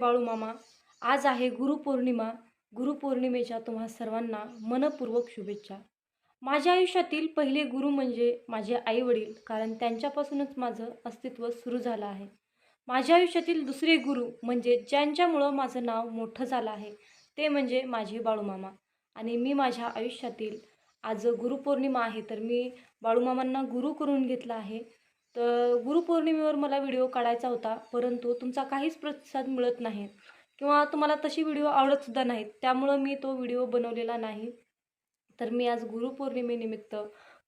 बाळू मामा आज आहे गुरुपौर्णिमा. गुरुपौर्णिमेच्या तुम्हा सर्वांना मनपूर्वक शुभेच्छा. माझ्या आयुष्यातील पहिले गुरु म्हणजे माझे आईवडील कारण त्यांच्यापासूनच माझं अस्तित्व सुरू झालं आहे. माझ्या आयुष्यातील दुसरे गुरु म्हणजे ज्यांच्यामुळं माझं नाव मोठं झालं आहे ते म्हणजे माझे बाळूमामा आणि मी माझ्या आयुष्यातील आज गुरुपौर्णिमा आहे तर मी बाळूमामांना गुरु करून घेतला आहे. तर गुरुपौर्णिमेवर मला व्हिडिओ काढायचा होता परंतु तुमचा काहीच प्रतिसाद मिळत नाही किंवा तुम्हाला तशी व्हिडिओ आवडतसुद्धा नाहीत त्यामुळं मी तो व्हिडिओ बनवलेला नाही. तर मी आज गुरुपौर्णिमेनिमित्त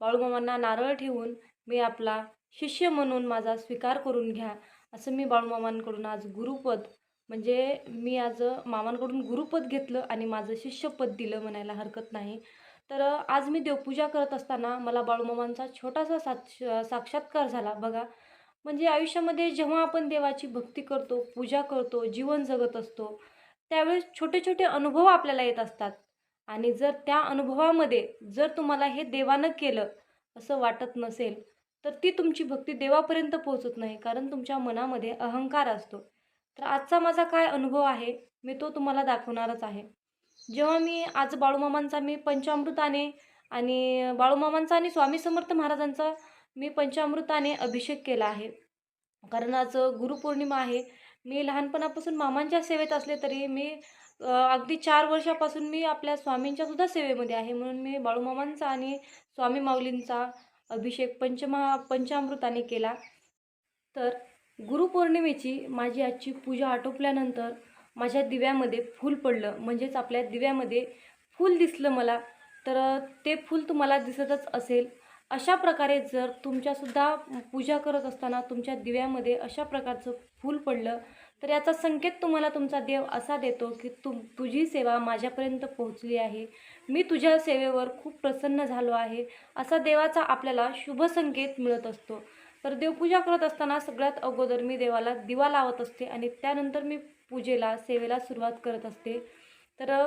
बाळूमामांना नारळ ठेवून मी आपला शिष्य म्हणून माझा स्वीकार करून घ्या असं मी बाळूमामांकडून आज गुरुपद म्हणजे मी आज मामांकडून गुरुपद घेतलं आणि माझं शिष्यपद दिलं म्हणायला हरकत नाही. तर आज मी देवपूजा करत असताना मला बाळूमामांचा छोटासा साक्ष साक्षात्कार झाला. बघा म्हणजे आयुष्यामध्ये जेव्हा आपण देवाची भक्ती करतो पूजा करतो जीवन जगत असतो त्यावेळेस छोटे छोटे अनुभव आपल्याला येत असतात. आणि जर त्या अनुभवामध्ये जर तुम्हाला हे देवानं केलं असं वाटत नसेल तर ती तुमची भक्ती देवापर्यंत पोहोचत नाही कारण तुमच्या मनामध्ये अहंकार असतो. तर आजचा माझा काय अनुभव आहे मी तो तुम्हाला दाखवणारच आहे. जेव्हा मी आज बाळूमामांचा मी पंचामृताने आणि बाळूमामांचा आणि स्वामी समर्थ महाराजांचा मी पंचामृताने अभिषेक केला आहे. कारण आज गुरुपौर्णिमा आहे. मी लहानपणापासून मामांच्या सेवेत असले तरी मी अगदी चार वर्षापासून मी आपल्या स्वामींच्या सुद्धा सेवेमध्ये आहे. म्हणून मी बाळूमामांचा आणि स्वामी माऊलींचा अभिषेक पंचमा पंचामृताने केला. तर गुरुपौर्णिमेची माझी आजची पूजा आटोपल्यानंतर माझ्या दिव्यामध्ये फूल पडलं. म्हणजेच आपल्या दिव्यामध्ये फूल दिसलं मला. तर ते फूल तुम्हाला दिसतच असेल. अशा प्रकारे जर तुमच्यासुद्धा पूजा करत असताना तुमच्या दिव्यामध्ये अशा प्रकारचं फूल पडलं तर याचा संकेत तुम्हाला तुमचा देव असा देतो की तुम तुझी सेवा माझ्यापर्यंत पोहोचली आहे. मी तुझ्या सेवेवर खूप प्रसन्न झालो आहे. असा देवाचा आपल्याला शुभ संकेत मिळत असतो. तर देवपूजा करत असताना सगळ्यात अगोदर मी देवाला दिवा लावत असते आणि त्यानंतर मी पूजेला सेवेला सुरुवात करत असते. तर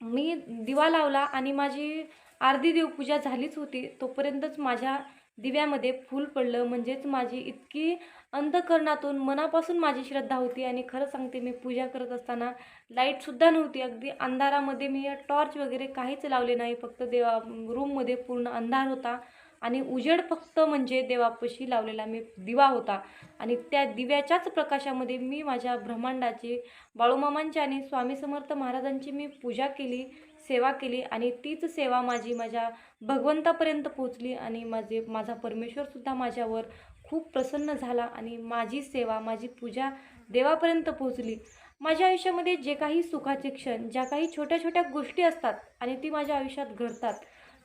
मी दिवा लावला आणि माझी अर्धी देवपूजा झालीच होती तोपर्यंतच माझ्या दिव्यामध्ये फूल पडलं. म्हणजेच माझी इतकी अंधकरणातून मनापासून माझी श्रद्धा होती आणि खरं सांगते मी पूजा करत असताना लाईटसुद्धा नव्हती. अगदी अंधारामध्ये मी टॉर्च वगैरे काहीच लावले नाही. फक्त देवा रूममध्ये पूर्ण अंधार होता. आणि उजेड फक्त म्हणजे देवापाशी लावलेला मी दिवा होता. आणि त्या दिव्याच्याच प्रकाशामध्ये मी माझ्या ब्रह्मांडाची बाळूमामांची आणि स्वामी समर्थ महाराजांची मी पूजा केली सेवा केली आणि तीच सेवा माझी माझ्या भगवंतापर्यंत पोचली आणि माझे माझा परमेश्वरसुद्धा माझ्यावर खूप प्रसन्न झाला आणि माझी सेवा माझी पूजा देवापर्यंत पोचली माझ्या आयुष्यामध्ये जे काही सुखाचे क्षण ज्या काही छोट्या छोट्या गोष्टी असतात आणि ती माझ्या आयुष्यात घडतात.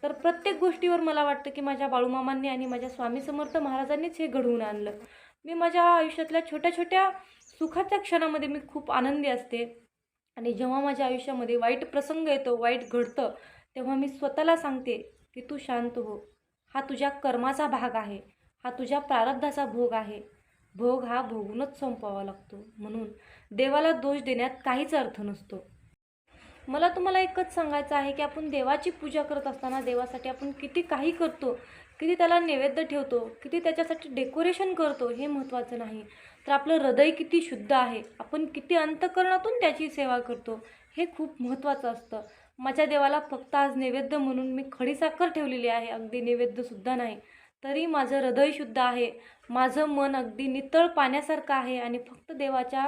तर प्रत्येक गोष्टीवर मला वाटतं की माझ्या बाळूमामांनी आणि माझ्या स्वामी समर्थ महाराजांनीच हे घडवून आणलं. मी माझ्या आयुष्यातल्या छोट्या छोट्या सुखाच्या क्षणामध्ये मी खूप आनंदी असते. आणि जेव्हा माझ्या आयुष्यामध्ये वाईट प्रसंग येतो वाईट घडतं तेव्हा मी स्वतःला सांगते की तू शांत हो. हा तुझ्या कर्माचा भाग आहे. हा तुझ्या प्रारब्धाचा भोग आहे. भोग हा भोगूनच संपवावा लागतो. म्हणून देवाला दोष देण्यात काहीच अर्थ नसतो. मला तुम्हाला एकच सांगायचं आहे की आपण देवाची पूजा करत असताना देवासाठी आपण किती काही करतो किती त्याला नैवेद्य ठेवतो किती त्याच्यासाठी डेकोरेशन करतो हे महत्त्वाचं नाही. तर आपलं हृदय किती शुद्ध आहे आपण किती अंतकरणातून त्याची सेवा करतो हे खूप महत्त्वाचं असतं. माझ्या देवाला फक्त आज नैवेद्य म्हणून मी खडीसाखर ठेवलेली आहे अगदी नैवेद्यसुद्धा नाही. तरी माझं हृदय शुद्ध आहे माझं मन अगदी नितळ पाण्यासारखं आहे आणि फक्त देवाच्या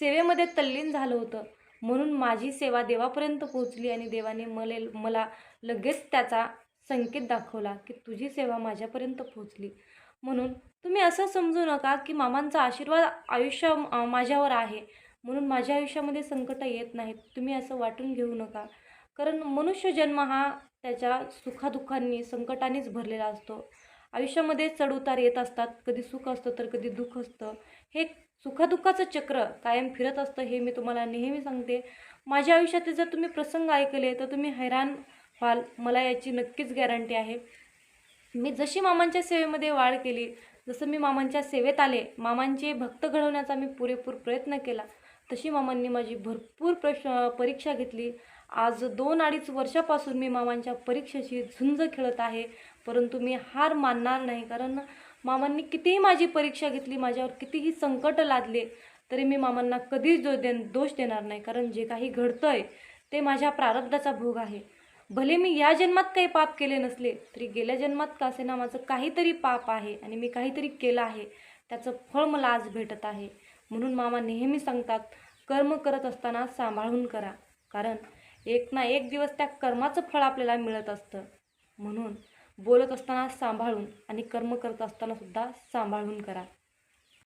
सेवेमध्ये तल्लीन झालं होतं. म्हणून माझी सेवा देवापर्यंत पोहोचली आणि देवाने मले मला लगेच त्याचा संकेत दाखवला की तुझी सेवा माझ्यापर्यंत पोहोचली. म्हणून तुम्ही असं समजू नका की मामांचा आशीर्वाद आयुष्य माझ्यावर आहे. म्हणून माझ्या आयुष्यामध्ये संकट येत नाहीत. तुम्ही असं वाटून घेऊ नका. कारण मनुष्य जन्म हा त्याच्या सुखादुःखांनी संकटानेच भरलेला असतो. आयुष्यामध्ये चढउतार येत असतात कधी सुख असतं तर कधी दुःख असतं. हे सुखदुःखाचं चक्र कायम फिरत असतं हे मी तुम्हाला नेहमी सांगते. माझ्या आयुष्यातले जर तुम्ही प्रसंग ऐकले तर तुम्ही हैराण व्हाल. मला याची नक्कीच गॅरंटी आहे. मी जशी मामांच्या सेवेमध्ये वाढ केली जसं मी मामांच्या सेवेत आले मामांचे भक्त घडवण्याचा मी पुरेपूर प्रयत्न केला तशी मामांनी माझी भरपूर प्रश्न परीक्षा घेतली. आज दोन अडीच वर्षापासून मी मामांच्या परीक्षेशी झुंज खेळत आहे. परंतु मी हार मानणार नाही. कारण मामांनी कितीही माझी परीक्षा घेतली माझ्यावर कितीही संकट लादले तरी मी मामांना कधीच दो दे दोष देणार नाही. कारण जे काही घडतं आहे ते माझ्या प्रारब्धाचा भोग आहे. भले मी या जन्मात काही पाप केले नसले तरी गेल्या जन्मात का असेना माझं काहीतरी पाप आहे आणि मी काहीतरी केलं आहे. त्याचं फळ मला आज भेटत आहे. म्हणून मामा नेहमी सांगतात कर्म करत असताना सांभाळून करा. कारण एक ना एक दिवस त्या कर्माचं फळ आपल्याला मिळत असतं. म्हणून बोलत असताना सांभाळून आणि कर्म करत असताना सुद्धा सांभाळून करा.